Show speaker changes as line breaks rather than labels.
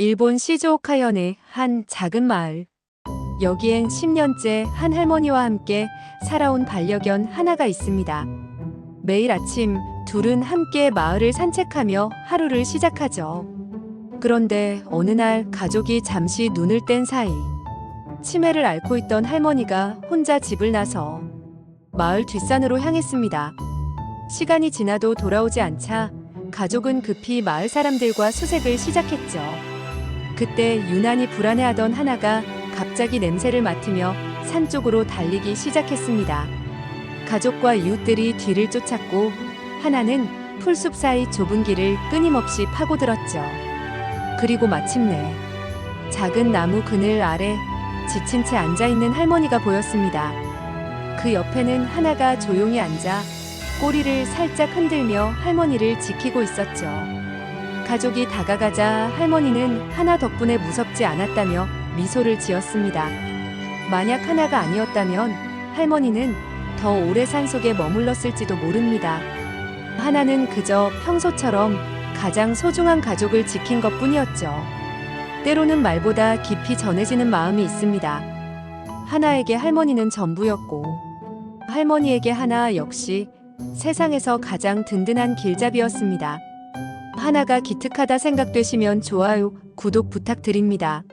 일본 시즈오카현의 한 작은 마을. 여기엔 10년째 한 할머니와 함께 살아온 반려견 하나가 있습니다. 매일 아침 둘은 함께 마을을 산책하며 하루를 시작하죠. 그런데 어느 날 가족이 잠시 눈을 뗀 사이 치매를 앓고 있던 할머니가 혼자 집을 나서 마을 뒷산으로 향했습니다. 시간이 지나도 돌아오지 않자 가족은 급히 마을 사람들과 수색을 시작했죠. 그때 유난히 불안해하던 하나가 갑자기 냄새를 맡으며 산 쪽으로 달리기 시작했습니다. 가족과 이웃들이 뒤를 쫓았고 하나는 풀숲 사이 좁은 길을 끊임없이 파고들었죠. 그리고 마침내 작은 나무 그늘 아래 지친 채 앉아 있는 할머니가 보였습니다. 그 옆에는 하나가 조용히 앉아 꼬리를 살짝 흔들며 할머니를 지키고 있었죠. 가족이 다가가자 할머니는 하나 덕분에 무섭지 않았다며 미소를 지었습니다. 만약 하나가 아니었다면 할머니는 더 오래 산 속에 머물렀을지도 모릅니다. 하나는 그저 평소처럼 가장 소중한 가족을 지킨 것 뿐이었죠. 때로는 말보다 깊이 전해지는 마음이 있습니다. 하나에게 할머니는 전부였고, 할머니에게 하나 역시 세상에서 가장 든든한 길잡이였습니다. 하나가 기특하다 생각되시면 좋아요, 구독 부탁드립니다.